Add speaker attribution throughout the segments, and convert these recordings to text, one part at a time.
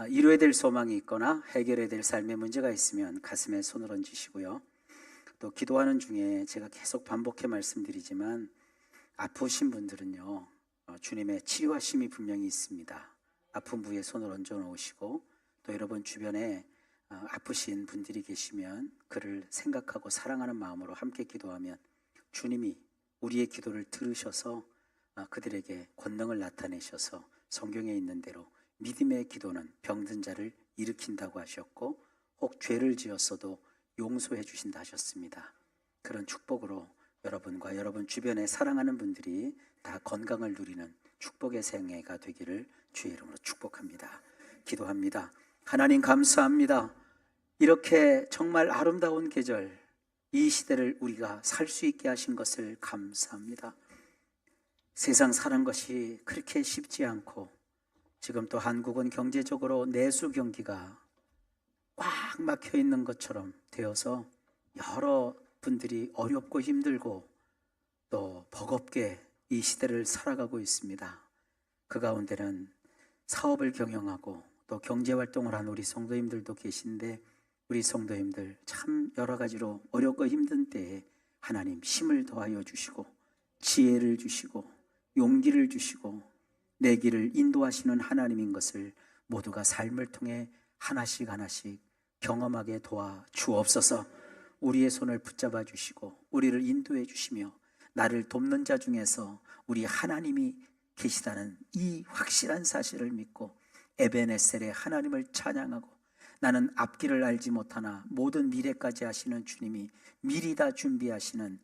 Speaker 1: 아, 이루어야 될 소망이 있거나 해결해야 될 삶의 문제가 있으면 가슴에 손을 얹으시고요. 또 기도하는 중에 제가 계속 반복해 말씀드리지만 아프신 분들은요 어, 주님의 치료하심이 분명히 있습니다. 아픈 부위에 손을 얹어 놓으시고 또 여러분 주변에 어, 아프신 분들이 계시면 그를 생각하고 사랑하는 마음으로 함께 기도하면 주님이 우리의 기도를 들으셔서 어, 그들에게 권능을 나타내셔서 성경에 있는 대로 믿음의 기도는 병든 자를 일으킨다고 하셨고 혹 죄를 지었어도 용서해 주신다 하셨습니다. 그런 축복으로 여러분과 여러분 주변에 사랑하는 분들이 다 건강을 누리는 축복의 생애가 되기를 주의 이름으로 축복합니다. 기도합니다. 하나님 감사합니다. 이렇게 정말 아름다운 계절 이 시대를 우리가 살 수 있게 하신 것을 감사합니다. 세상 사는 것이 그렇게 쉽지 않고 지금 또 한국은 경제적으로 내수 경기가 꽉 막혀 있는 것처럼 되어서 여러 분들이 어렵고 힘들고 또 버겁게 이 시대를 살아가고 있습니다. 그 가운데는 사업을 경영하고 또 경제 활동을 한 우리 성도님들도 계신데 우리 성도님들 참 여러 가지로 어렵고 힘든 때에 하나님 힘을 더하여 주시고 지혜를 주시고 용기를 주시고 내 길을 인도하시는 하나님인 것을 모두가 삶을 통해 하나씩 하나씩 경험하게 도와 주옵소서. 우리의 손을 붙잡아 주시고 우리를 인도해 주시며 나를 돕는 자 중에서 우리 하나님이 계시다는 이 확실한 사실을 믿고 에베네셀의 하나님을 찬양하고 나는 앞길을 알지 못하나 모든 미래까지 하시는 주님이 미리 다 준비하시는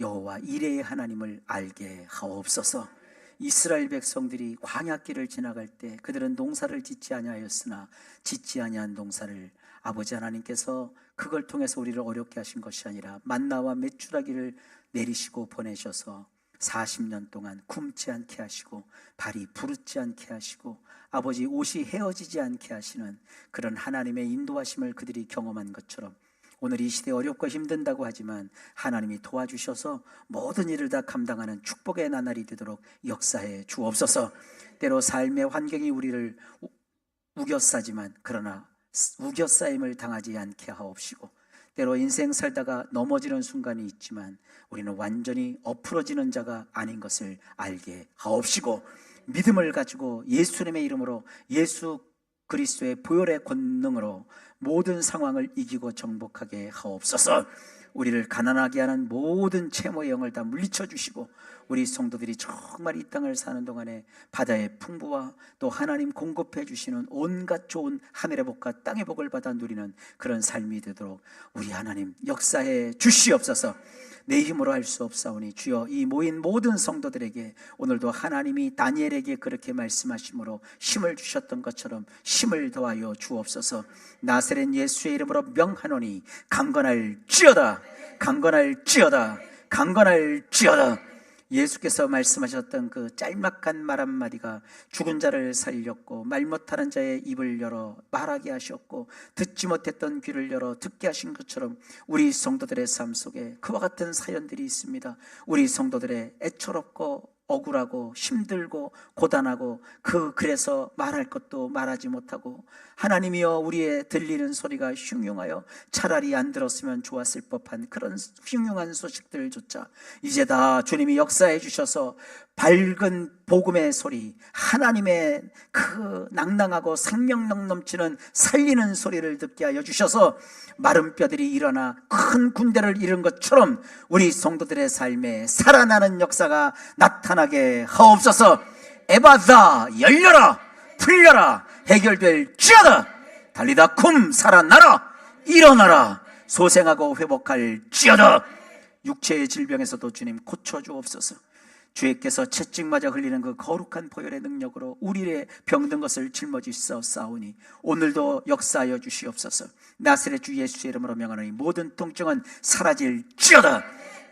Speaker 1: 여호와 이레의 하나님을 알게 하옵소서. 이스라엘 백성들이 광야길을 지나갈 때 그들은 농사를 짓지 아니하였으나 짓지 아니한 농사를 아버지 하나님께서 그걸 통해서 우리를 어렵게 하신 것이 아니라 만나와 메추라기를 내리시고 보내셔서 40년 동안 굶지 않게 하시고 발이 부르지 않게 하시고 아버지 옷이 헤어지지 않게 하시는 그런 하나님의 인도하심을 그들이 경험한 것처럼 오늘 이 시대 어렵고 힘든다고 하지만 하나님이 도와주셔서 모든 일을 다 감당하는 축복의 나날이 되도록 역사해 주옵소서. 때로 삶의 환경이 우리를 우- 우겨싸지만 그러나 우겨싸임을 당하지 않게 하옵시고 때로 인생 살다가 넘어지는 순간이 있지만 우리는 완전히 엎으러지는 자가 아닌 것을 알게 하옵시고 믿음을 가지고 예수님의 이름으로 예수 그리스도의 보혈의 권능으로 모든 상황을 이기고 정복하게 하옵소서. 우리를 가난하게 하는 모든 채모의 영을 다 물리쳐 주시고 우리 성도들이 정말 이 땅을 사는 동안에 바다의 풍부와 또 하나님 공급해 주시는 온갖 좋은 하늘의 복과 땅의 복을 받아 누리는 그런 삶이 되도록 우리 하나님 역사해 주시옵소서. 내 힘으로 할 수 없사오니 주여 이 모인 모든 성도들에게 오늘도 하나님이 다니엘에게 그렇게 말씀하심으로 힘을 주셨던 것처럼 힘을 더하여 주옵소서. 나세렛 예수의 이름으로 명하노니 강건할 지어다. 강건할지어다. 강건할지어다. 예수께서 말씀하셨던 그 짤막한 말 한마디가 죽은 자를 살렸고 말 못하는 자의 입을 열어 말하게 하셨고 듣지 못했던 귀를 열어 듣게 하신 것처럼 우리 성도들의 삶 속에 그와 같은 사연들이 있습니다. 우리 성도들의 애처롭고 억울하고 힘들고 고단하고 그 그래서 말할 것도 말하지 못하고 하나님이여 우리의 들리는 소리가 흉흉하여 차라리 안 들었으면 좋았을 법한 그런 흉흉한 소식들조차 이제 다 주님이 역사해 주셔서 밝은 복음의 소리 하나님의 그 낭낭하고 생명력 넘치는 살리는 소리를 듣게 하여 주셔서 마른 뼈들이 일어나 큰 군대를 이룬 것처럼 우리 성도들의 삶에 살아나는 역사가 나타나게 하옵소서. 에바다 열려라 풀려라 해결될 지어다. 달리다 쿰 살아나라 일어나라 소생하고 회복할 지어다. 육체의 질병에서도 주님 고쳐주옵소서 주께서 채찍맞아 흘리는 그 거룩한 보혈의 능력으로 우리의 병든 것을 짊어지서 싸우니 오늘도 역사하여 주시옵소서. 나사렛 주 예수의 이름으로 명하노니 모든 통증은 사라질지어다.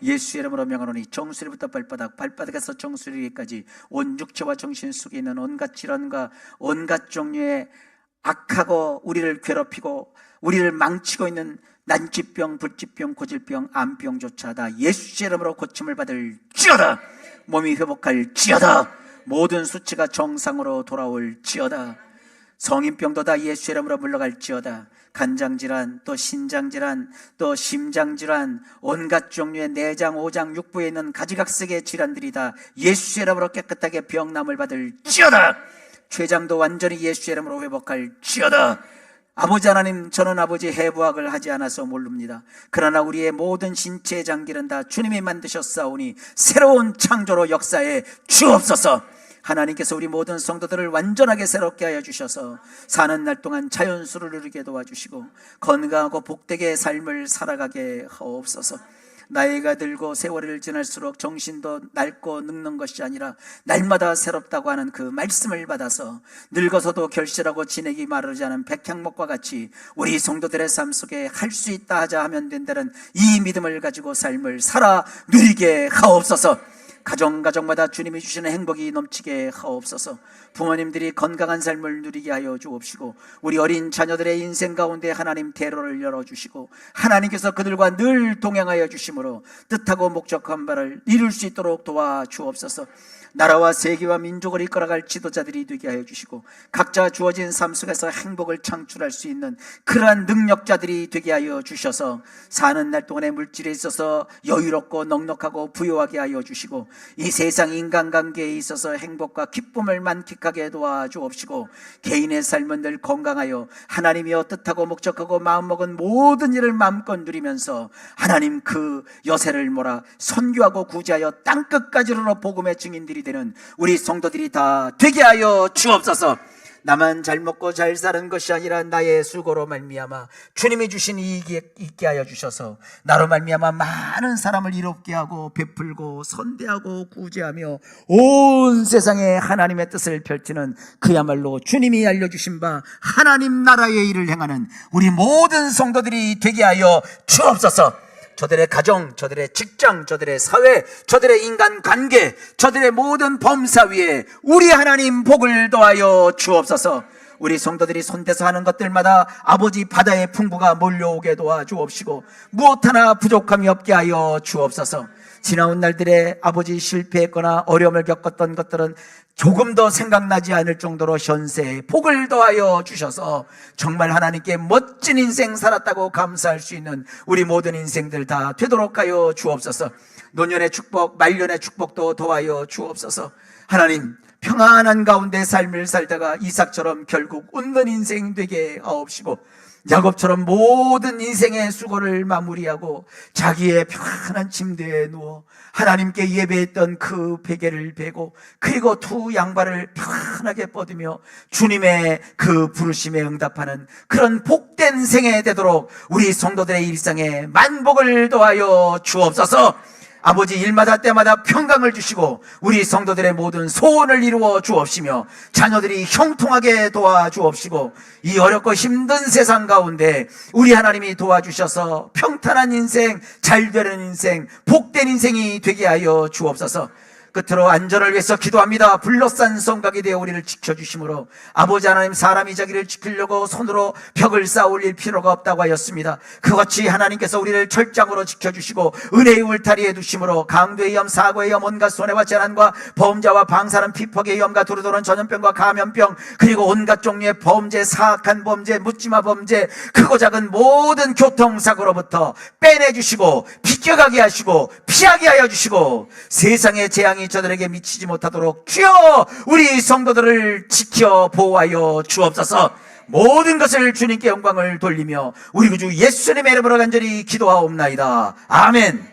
Speaker 1: 예수의 이름으로 명하노니 정수리부터 발바닥 발바닥에서 정수리까지 온 육체와 정신 속에 있는 온갖 질환과 온갖 종류의 악하고 우리를 괴롭히고 우리를 망치고 있는 난치병, 불치병, 고질병, 암병조차 다 예수의 이름으로 고침을 받을 지어다 몸이 회복할 지어다 모든 수치가 정상으로 돌아올 지어다 성인병도 다 예수 이름으로 물러갈 지어다. 간장질환, 또 신장질환, 또 심장질환, 온갖 종류의 내장, 오장, 육부에 있는 가지각색의 질환들이 다 예수 이름으로 깨끗하게 병남을 받을 지어다. 췌장도 완전히 예수 이름으로 회복할 지어다. 아버지 하나님, 저는 아버지 해부학을 하지 않아서 모릅니다. 그러나 우리의 모든 신체 장기는 다 주님이 만드셨사오니 새로운 창조로 역사에 주옵소서. 하나님께서 우리 모든 성도들을 완전하게 새롭게 하여 주셔서 사는 날 동안 자연수를 누리게 도와주시고 건강하고 복되게 삶을 살아가게 하옵소서. 나이가 들고 세월을 지날수록 정신도 낡고 늙는 것이 아니라 날마다 새롭다고 하는 그 말씀을 받아서 늙어서도 결실하고 지내기 마르지 않은 백향목과 같이 우리 성도들의 삶 속에 할 수 있다 하자 하면 된다는 이 믿음을 가지고 삶을 살아 누리게 하옵소서. 가정 가정마다 주님이 주시는 행복이 넘치게 하옵소서. 부모님들이 건강한 삶을 누리게 하여 주옵시고 우리 어린 자녀들의 인생 가운데 하나님 대로를 열어 주시고 하나님께서 그들과 늘 동행하여 주심으로 뜻하고 목적한 바를 이룰 수 있도록 도와 주옵소서. 나라와 세계와 민족을 이끌어갈 지도자들이 되게 하여 주시고 각자 주어진 삶 속에서 행복을 창출할 수 있는 그러한 능력자들이 되게 하여 주셔서 사는 날 동안의 물질에 있어서 여유롭고 넉넉하고 부유하게 하여 주시고 이 세상 인간관계에 있어서 행복과 기쁨을 만끽하게 도와주옵시고 개인의 삶은 늘 건강하여 하나님이여 뜻하고 목적하고 마음먹은 모든 일을 마음껏 누리면서 하나님 그 여세를 몰아 선교하고 구제하여 땅끝까지로 복음의 증인들이 되는 우리 성도들이 다 되게 하여 주옵소서. 나만 잘 먹고 잘 사는 것이 아니라 나의 수고로 말미암아 주님이 주신 이익이 있게 하여 주셔서 나로 말미암아 많은 사람을 이롭게 하고 베풀고 선대하고 구제하며 온 세상에 하나님의 뜻을 펼치는 그야말로 주님이 알려주신 바 하나님 나라의 일을 행하는 우리 모든 성도들이 되게 하여 주옵소서. 저들의 가정, 저들의 직장, 저들의 사회, 저들의 인간 관계, 저들의 모든 범사 위에 우리 하나님 복을 더하여 주옵소서. 우리 성도들이 손대서 하는 것들마다 아버지 바다의 풍부가 몰려오게 도와 주옵시고 무엇 하나 부족함이 없게 하여 주옵소서. 지나온 날들에 아버지 실패했거나 어려움을 겪었던 것들은 조금 더 생각나지 않을 정도로 현세에 복을 더하여 주셔서 정말 하나님께 멋진 인생 살았다고 감사할 수 있는 우리 모든 인생들 다 되도록 하여 주옵소서. 노년의 축복, 말년의 축복도 더하여 주옵소서. 하나님, 평안한 가운데 삶을 살다가 이삭처럼 결국 웃는 인생 되게 하옵시고 야곱처럼 모든 인생의 수고를 마무리하고 자기의 평안한 침대에 누워 하나님께 예배했던 그 베개를 베고 그리고 두 양발을 편하게 뻗으며 주님의 그 부르심에 응답하는 그런 복된 생애 되도록 우리 성도들의 일상에 만복을 더하여 주옵소서. 아버지 일마다 때마다 평강을 주시고 우리 성도들의 모든 소원을 이루어 주옵시며 자녀들이 형통하게 도와주옵시고 이 어렵고 힘든 세상 가운데 우리 하나님이 도와주셔서 평탄한 인생, 잘 되는 인생, 복된 인생이 되게 하여 주옵소서. 끝으로 안전을 위해서 기도합니다. 불러싼 성곽이 되어 우리를 지켜주심으로 아버지 하나님 사람이 자기를 지키려고 손으로 벽을 쌓아 올릴 필요가 없다고 하였습니다. 그같이 하나님께서 우리를 철장으로 지켜주시고 은혜의 울타리에 두심으로 강도의 염, 사고의 염, 온갖 손해와 재난과 범죄와 방사능 피폭의 염과 두루두른 전염병과 감염병 그리고 온갖 종류의 범죄, 사악한 범죄, 묻지마 범죄 크고 작은 모든 교통사고로부터 빼내주시고 비껴가게 하시고 피하게 하여 주시고 세상의 재앙 이 저들에게 미치지 못하도록 주여 우리 성도들을 지켜 보호하여 주옵소서. 모든 것을 주님께 영광을 돌리며 우리 구주 예수님의 이름으로 간절히 기도하옵나이다. 아멘